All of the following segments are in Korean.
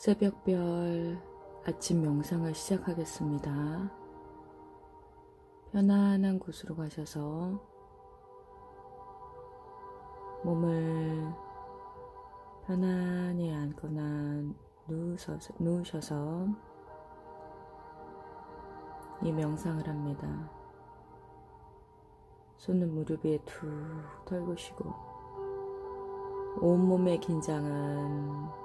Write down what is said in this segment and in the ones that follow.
새벽별 아침 명상을 시작하겠습니다. 편안한 곳으로 가셔서 몸을 편안히 앉거나 누우셔서, 누우셔서 이 명상을 합니다. 손은 무릎 위에 툭 털고시고 온몸의 긴장은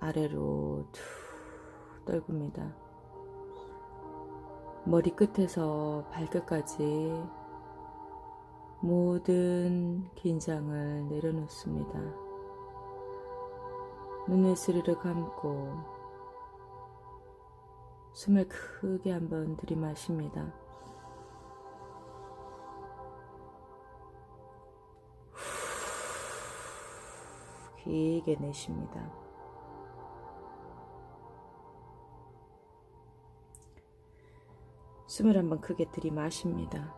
아래로 툭 떨굽니다. 머리 끝에서 발끝까지 모든 긴장을 내려놓습니다. 눈을 스르르 감고 숨을 크게 한번 들이마십니다. 길게 내쉽니다. 숨을 한번 크게 들이마십니다.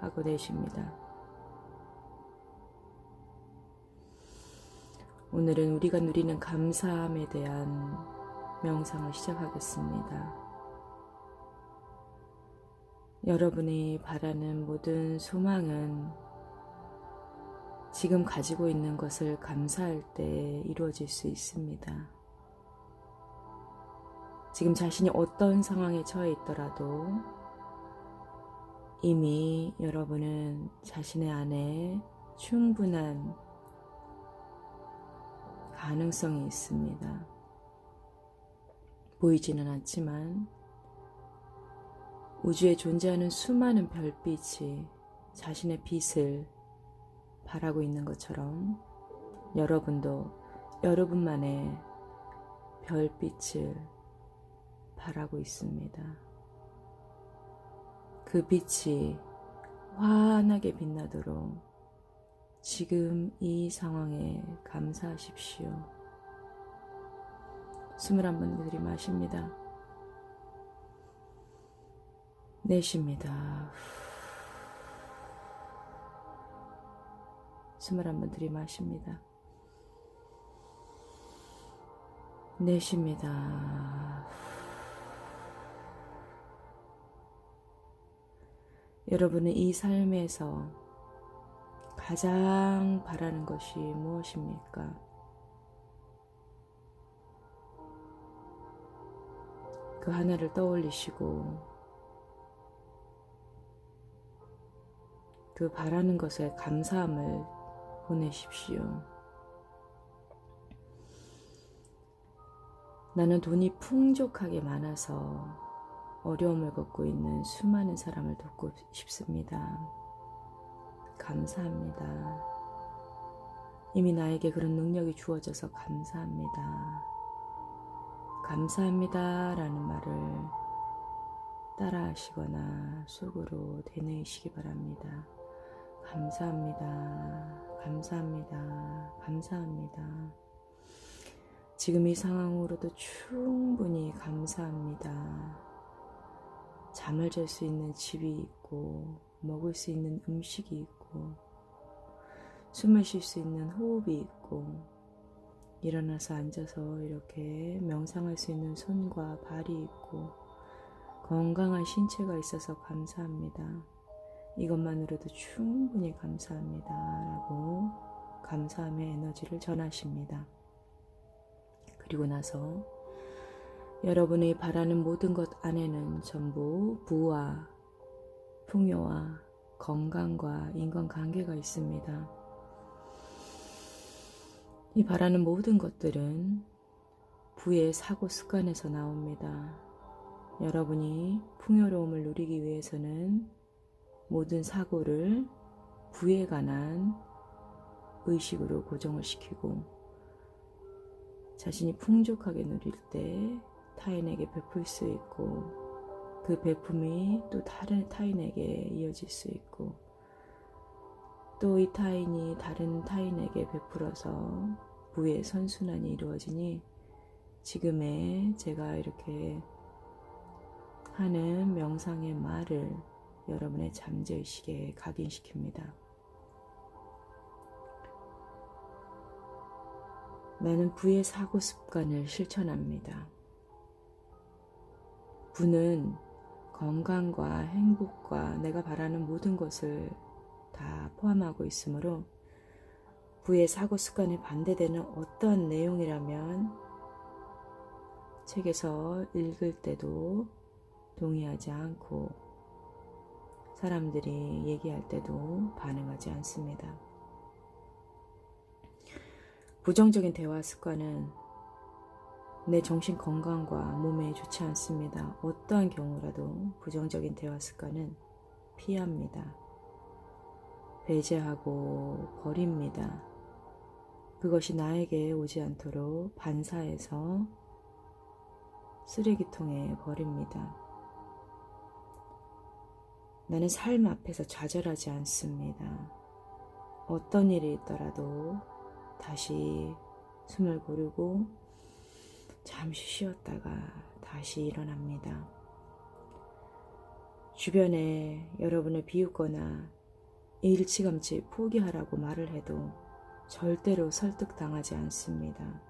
하고 내쉽니다. 오늘은 우리가 누리는 감사함에 대한 명상을 시작하겠습니다. 여러분이 바라는 모든 소망은 지금 가지고 있는 것을 감사할 때 이루어질 수 있습니다. 지금 자신이 어떤 상황에 처해 있더라도 이미 여러분은 자신의 안에 충분한 가능성이 있습니다. 보이지는 않지만 우주에 존재하는 수많은 별빛이 자신의 빛을 바라고 있는 것처럼 여러분도 여러분만의 별빛을 바라고 있습니다. 그 빛이 환하게 빛나도록 지금 이 상황에 감사하십시오. 숨을 한번 들이마십니다. 내쉽니다. 숨을 한번 들이마십니다. 내쉽니다. 여러분은 이 삶에서 가장 바라는 것이 무엇입니까? 그 하나를 떠올리시고 그 바라는 것에 감사함을 보내십시오. 나는 돈이 풍족하게 많아서 어려움을 겪고 있는 수많은 사람을 돕고 싶습니다. 감사합니다. 이미 나에게 그런 능력이 주어져서 감사합니다. 감사합니다. 라는 말을 따라 하시거나 속으로 되뇌이시기 바랍니다. 감사합니다. 감사합니다. 감사합니다. 지금 이 상황으로도 충분히 감사합니다. 잠을 잘 수 있는 집이 있고, 먹을 수 있는 음식이 있고, 숨을 쉴 수 있는 호흡이 있고, 일어나서 앉아서 이렇게 명상할 수 있는 손과 발이 있고, 건강한 신체가 있어서 감사합니다. 이것만으로도 충분히 감사합니다. 라고 감사함의 에너지를 전하십니다. 그리고 나서 여러분이 바라는 모든 것 안에는 전부 부와 풍요와 건강과 인간관계가 있습니다. 이 바라는 모든 것들은 부의 사고 습관에서 나옵니다. 여러분이 풍요로움을 누리기 위해서는 모든 사고를 부에 관한 의식으로 고정을 시키고 자신이 풍족하게 누릴 때 타인에게 베풀 수 있고 그 베품이 또 다른 타인에게 이어질 수 있고 또 이 타인이 다른 타인에게 베풀어서 부의 선순환이 이루어지니 지금의 제가 이렇게 하는 명상의 말을 여러분의 잠재의식에 각인시킵니다. 나는 부의 사고 습관을 실천합니다. 부는 건강과 행복과 내가 바라는 모든 것을 다 포함하고 있으므로 부의 사고 습관에 반대되는 어떤 내용이라면 책에서 읽을 때도 동의하지 않고 사람들이 얘기할 때도 반응하지 않습니다. 부정적인 대화 습관은 내 정신 건강과 몸에 좋지 않습니다. 어떠한 경우라도 부정적인 대화 습관은 피합니다. 배제하고 버립니다. 그것이 나에게 오지 않도록 반사해서 쓰레기통에 버립니다. 나는 삶 앞에서 좌절하지 않습니다. 어떤 일이 있더라도 다시 숨을 고르고 잠시 쉬었다가 다시 일어납니다. 주변에 여러분을 비웃거나 일치감치 포기하라고 말을 해도 절대로 설득당하지 않습니다.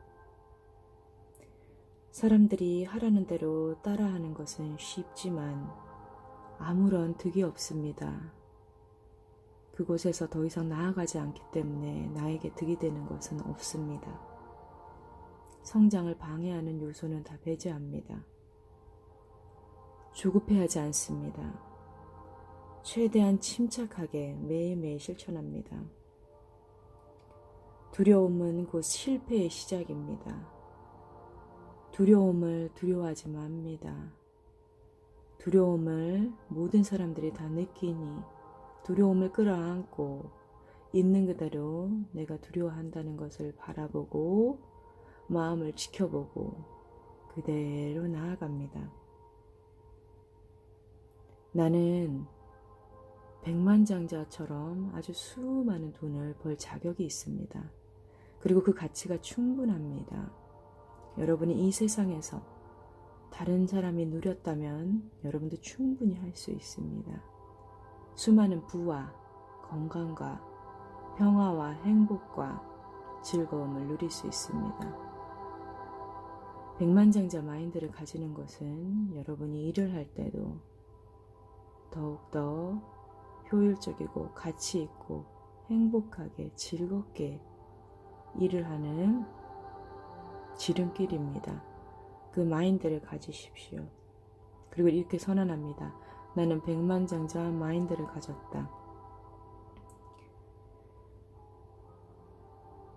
사람들이 하라는 대로 따라하는 것은 쉽지만 아무런 득이 없습니다. 그곳에서 더 이상 나아가지 않기 때문에 나에게 득이 되는 것은 없습니다. 성장을 방해하는 요소는 다 배제합니다. 조급해하지 않습니다. 최대한 침착하게 매일매일 실천합니다. 두려움은 곧 실패의 시작입니다. 두려움을 두려워하지 맙니다. 두려움을 모든 사람들이 다 느끼니 두려움을 끌어안고 있는 그대로 내가 두려워한다는 것을 바라보고 마음을 지켜보고 그대로 나아갑니다. 나는 백만장자처럼 아주 수많은 돈을 벌 자격이 있습니다. 그리고 그 가치가 충분합니다. 여러분이 이 세상에서 다른 사람이 누렸다면 여러분도 충분히 할 수 있습니다. 수많은 부와 건강과 평화와 행복과 즐거움을 누릴 수 있습니다. 백만장자 마인드를 가지는 것은 여러분이 일을 할 때도 더욱더 효율적이고 가치 있고 행복하게 즐겁게 일을 하는 지름길입니다. 그 마인드를 가지십시오. 그리고 이렇게 선언합니다. 나는 백만장자 마인드를 가졌다.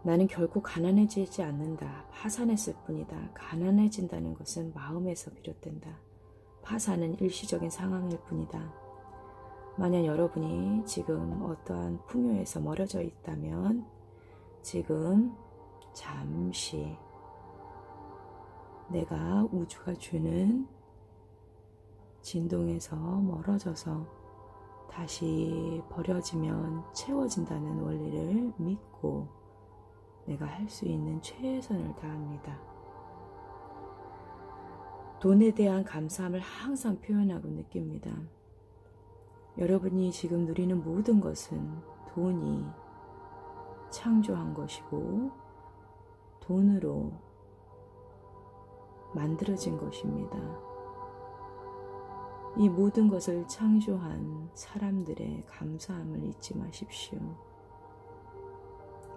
나는 결코 가난해지지 않는다. 파산했을 뿐이다. 가난해진다는 것은 마음에서 비롯된다. 파산은 일시적인 상황일 뿐이다. 만약 여러분이 지금 어떠한 풍요에서 멀어져 있다면 지금 잠시 내가 우주가 주는 진동에서 멀어져서 다시 버려지면 채워진다는 원리를 믿고 내가 할 수 있는 최선을 다합니다. 돈에 대한 감사함을 항상 표현하고 느낍니다. 여러분이 지금 누리는 모든 것은 돈이 창조한 것이고 돈으로 만들어진 것입니다. 이 모든 것을 창조한 사람들의 감사함을 잊지 마십시오.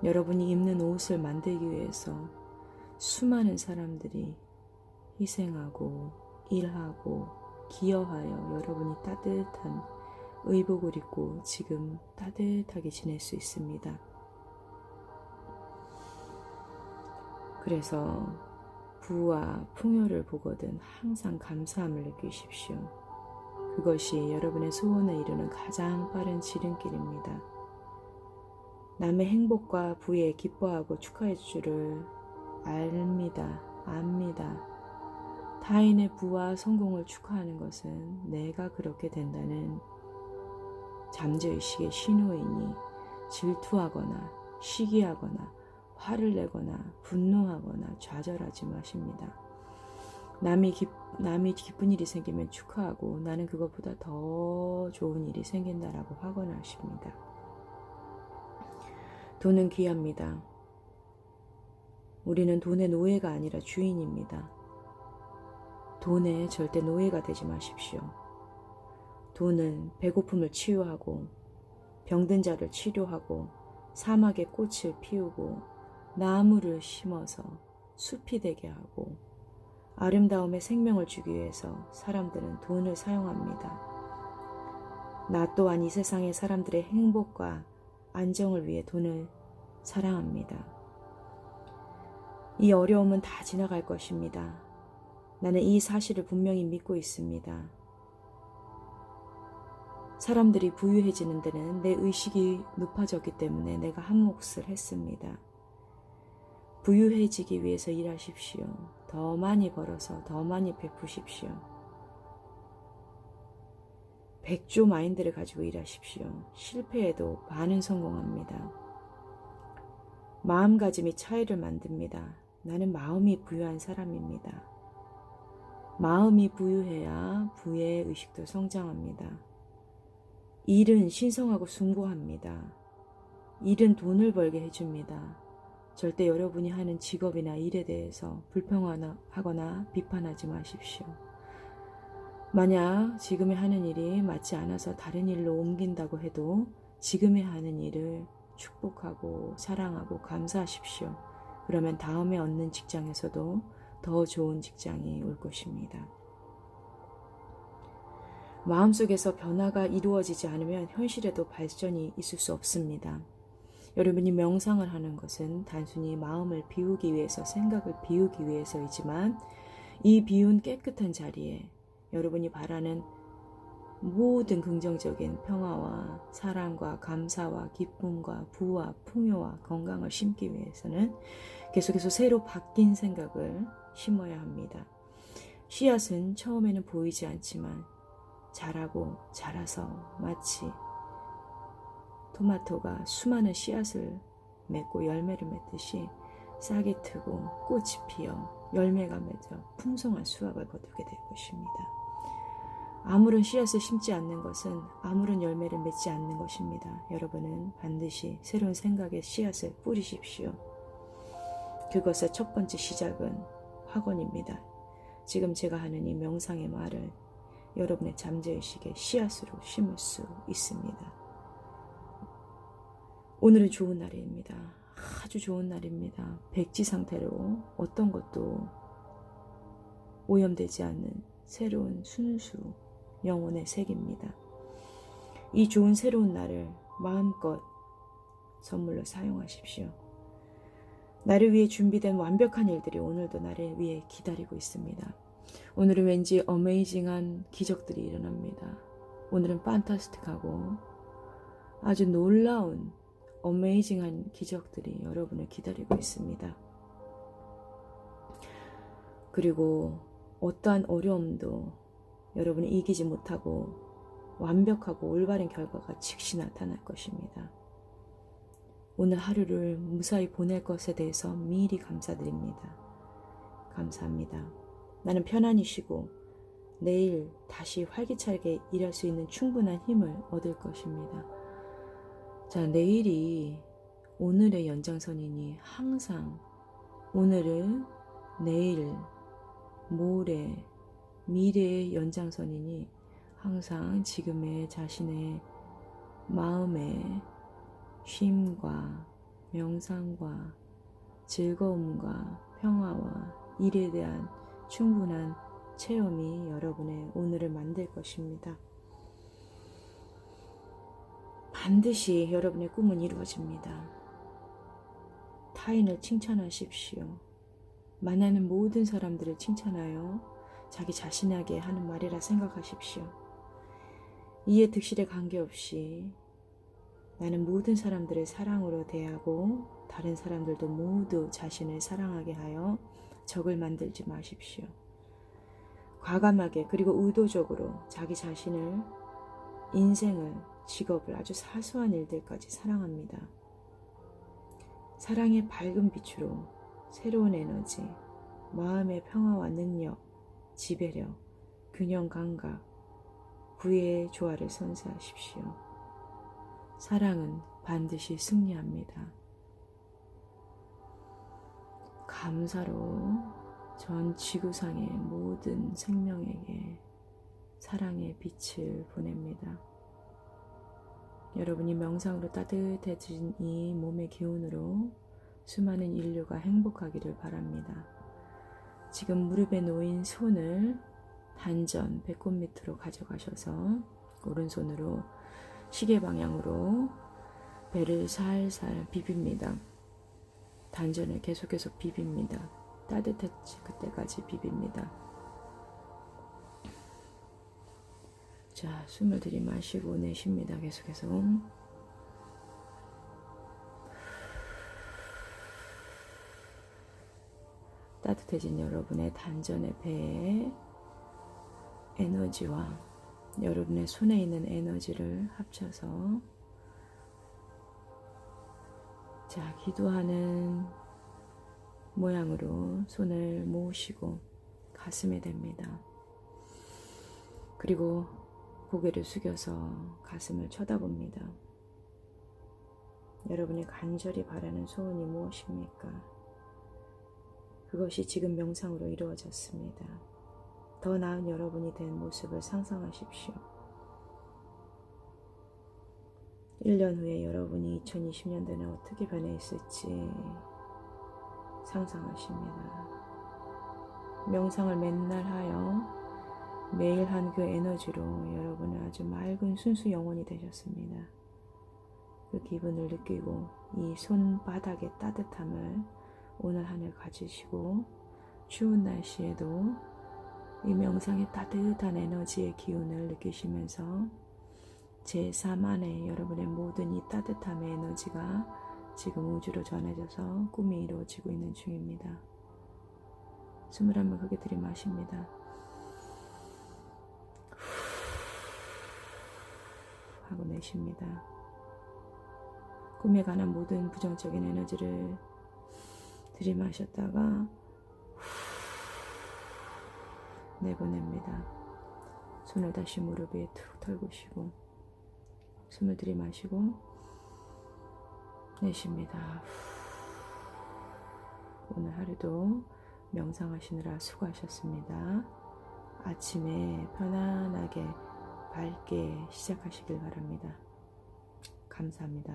여러분이 입는 옷을 만들기 위해서 수많은 사람들이 희생하고 일하고 기여하여 여러분이 따뜻한 의복을 입고 지금 따뜻하게 지낼 수 있습니다. 그래서 부와 풍요를 보거든 항상 감사함을 느끼십시오. 그것이 여러분의 소원을 이루는 가장 빠른 지름길입니다. 남의 행복과 부에 기뻐하고 축하해 줄을 압니다. 압니다. 타인의 부와 성공을 축하하는 것은 내가 그렇게 된다는 잠재의식의 신호이니 질투하거나 시기하거나 화를 내거나 분노하거나 좌절하지 마십니다. 남이 기, 남이 기쁜 일이 생기면 축하하고 나는 그것보다 더 좋은 일이 생긴다라고 확언하십니다. 돈은 귀합니다. 우리는 돈의 노예가 아니라 주인입니다. 돈에 절대 노예가 되지 마십시오. 돈은 배고픔을 치유하고 병든 자를 치료하고 사막의 꽃을 피우고 나무를 심어서 숲이 되게 하고 아름다움의 생명을 주기 위해서 사람들은 돈을 사용합니다. 나 또한 이 세상의 사람들의 행복과 안정을 위해 돈을 사랑합니다. 이 어려움은 다 지나갈 것입니다. 나는 이 사실을 분명히 믿고 있습니다. 사람들이 부유해지는 데는 내 의식이 높아졌기 때문에 내가 한 몫을 했습니다. 부유해지기 위해서 일하십시오. 더 많이 벌어서 더 많이 베푸십시오. 백조 마인드를 가지고 일하십시오. 실패해도 반은 성공합니다. 마음가짐이 차이를 만듭니다. 나는 마음이 부유한 사람입니다. 마음이 부유해야 부의 의식도 성장합니다. 일은 신성하고 숭고합니다. 일은 돈을 벌게 해줍니다. 절대 여러분이 하는 직업이나 일에 대해서 불평하거나 비판하지 마십시오. 만약 지금에 하는 일이 맞지 않아서 다른 일로 옮긴다고 해도 지금에 하는 일을 축복하고 사랑하고 감사하십시오. 그러면 다음에 얻는 직장에서도 더 좋은 직장이 올 것입니다. 마음속에서 변화가 이루어지지 않으면 현실에도 발전이 있을 수 없습니다. 여러분이 명상을 하는 것은 단순히 마음을 비우기 위해서 생각을 비우기 위해서이지만 이 비운 깨끗한 자리에 여러분이 바라는 모든 긍정적인 평화와 사랑과 감사와 기쁨과 부와 풍요와 건강을 심기 위해서는 계속해서 새로 바뀐 생각을 심어야 합니다. 씨앗은 처음에는 보이지 않지만 자라고 자라서 마치 토마토가 수많은 씨앗을 맺고 열매를 맺듯이 싹이 트고 꽃이 피어 열매가 맺어 풍성한 수확을 거두게 될 것입니다. 아무런 씨앗을 심지 않는 것은 아무런 열매를 맺지 않는 것입니다. 여러분은 반드시 새로운 생각의 씨앗을 뿌리십시오. 그것의 첫 번째 시작은 학원입니다. 지금 제가 하는 이 명상의 말을 여러분의 잠재의식의 씨앗으로 심을 수 있습니다. 오늘은 좋은 날입니다. 아주 좋은 날입니다. 백지 상태로 어떤 것도 오염되지 않는 새로운 순수 영혼의 색입니다. 이 좋은 새로운 날을 마음껏 선물로 사용하십시오. 나를 위해 준비된 완벽한 일들이 오늘도 나를 위해 기다리고 있습니다. 오늘은 왠지 어메이징한 기적들이 일어납니다. 오늘은 판타스틱하고 아주 놀라운 어메이징한 기적들이 여러분을 기다리고 있습니다. 그리고 어떠한 어려움도 여러분이 이기지 못하고 완벽하고 올바른 결과가 즉시 나타날 것입니다. 오늘 하루를 무사히 보낼 것에 대해서 미리 감사드립니다. 감사합니다. 나는 편안히 쉬고 내일 다시 활기차게 일할 수 있는 충분한 힘을 얻을 것입니다. 자, 내일이 오늘의 연장선이니 항상 오늘은 내일, 모레, 미래의 연장선이니 항상 지금의 자신의 마음의 쉼과 명상과 즐거움과 평화와 일에 대한 충분한 체험이 여러분의 오늘을 만들 것입니다. 반드시 여러분의 꿈은 이루어집니다. 타인을 칭찬하십시오. 만나는 모든 사람들을 칭찬하여 자기 자신에게 하는 말이라 생각하십시오. 이에 득실에 관계없이 나는 모든 사람들을 사랑으로 대하고 다른 사람들도 모두 자신을 사랑하게 하여 적을 만들지 마십시오. 과감하게 그리고 의도적으로 자기 자신을 인생을 직업을 아주 사소한 일들까지 사랑합니다. 사랑의 밝은 빛으로 새로운 에너지, 마음의 평화와 능력, 지배력, 균형 감각, 부의 조화를 선사하십시오. 사랑은 반드시 승리합니다. 감사로 전 지구상의 모든 생명에게 사랑의 빛을 보냅니다. 여러분이 명상으로 따뜻해진 이 몸의 기운으로 수많은 인류가 행복하기를 바랍니다. 지금 무릎에 놓인 손을 단전 배꼽 밑으로 가져가셔서 오른손으로 시계 방향으로 배를 살살 비빕니다. 단전을 계속해서 비빕니다. 따뜻해질 그때까지 비빕니다. 자, 숨을 들이마시고 내쉽니다. 계속해서. 따뜻해진 여러분의 단전의 배에 에너지와 여러분의 손에 있는 에너지를 합쳐서 자, 기도하는 모양으로 손을 모으시고 가슴에 댑니다. 그리고 고개를 숙여서 가슴을 쳐다봅니다. 여러분이 간절히 바라는 소원이 무엇입니까? 그것이 지금 명상으로 이루어졌습니다. 더 나은 여러분이 된 모습을 상상하십시오. 1년 후에 여러분이 2020년도에는 어떻게 변해 있을지 상상하십니다. 명상을 맨날 하여 매일 한 그 에너지로 여러분은 아주 맑은 순수 영혼이 되셨습니다. 그 기분을 느끼고 이 손바닥의 따뜻함을 오늘 하늘 가지시고 추운 날씨에도 이 명상의 따뜻한 에너지의 기운을 느끼시면서 제3 안에 여러분의 모든 이 따뜻함의 에너지가 지금 우주로 전해져서 꿈이 이루어지고 있는 중입니다. 숨을 한번 크게 들이마십니다. 하고 내쉽니다. 꿈에 관한 모든 부정적인 에너지를 들이마셨다가 내보냅니다. 손을 다시 무릎 위에 툭 털고시고 숨을 들이마시고 내쉽니다. 오늘 하루도 명상하시느라 수고하셨습니다. 아침에 편안하게 밝게 시작하시길 바랍니다. 감사합니다.